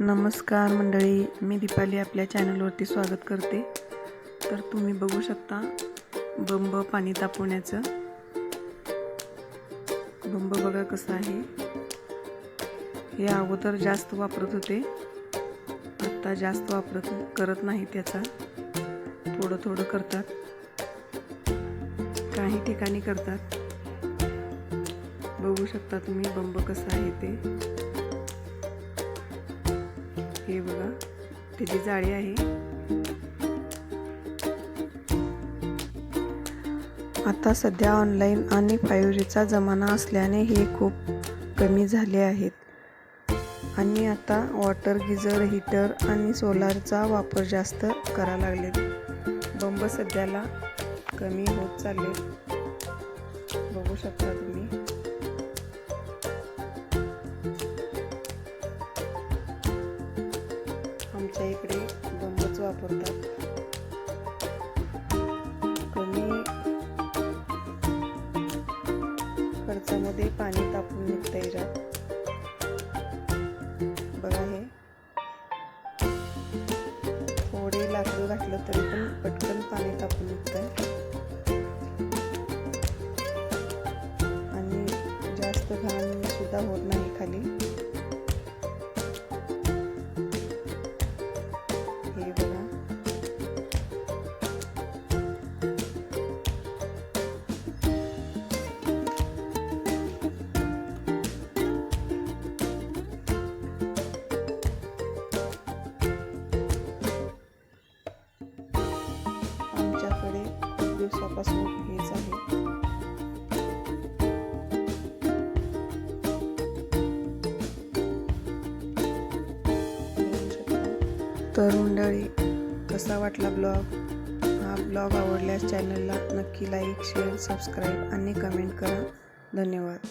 नमस्कार मंडळी मी दीपाली आपल्या चॅनलवरती स्वागत करते. तर तुम्ही बघू शकता बंब पाणी तापवण्याचं. बंब बघा कसं आहे. हे अगोदर जास्त वापरत होते. आत्ता जास्त वापरत करत नाही त्याचा. थोडं थोडं करतात. काही ठिकाणी करतात. बघू शकता तुम्ही बंब कसं आहे ते. हे बघा त्याची जाळी आहे. आता सध्या ऑनलाईन आणि फायव्ह जीचा जमाना असल्याने हे खूप कमी झाले आहेत. आणि आता वॉटर गिझर हीटर आणि सोलारचा वापर जास्त करा लागले बंब सध्याला कमी होत चालले बघू शकता तुम्ही. आमच्या इकडे बंबच वापरतात. कमी खर्चामध्ये पाणी तापून निघतं येतात बघा हे. थोडे लाकडं घातलं तरी पण पटकन पाणी तापून निघतंय. आणि जास्त घाण सुद्धा होत नाही खाली. दिवसापासून हेच आहे. तर मंडळी कसा वाटला ब्लॉग? हा ब्लॉग आवडल्यास चॅनलला नक्की लाईक शेअर सबस्क्राईब आणि कमेंट करा. धन्यवाद.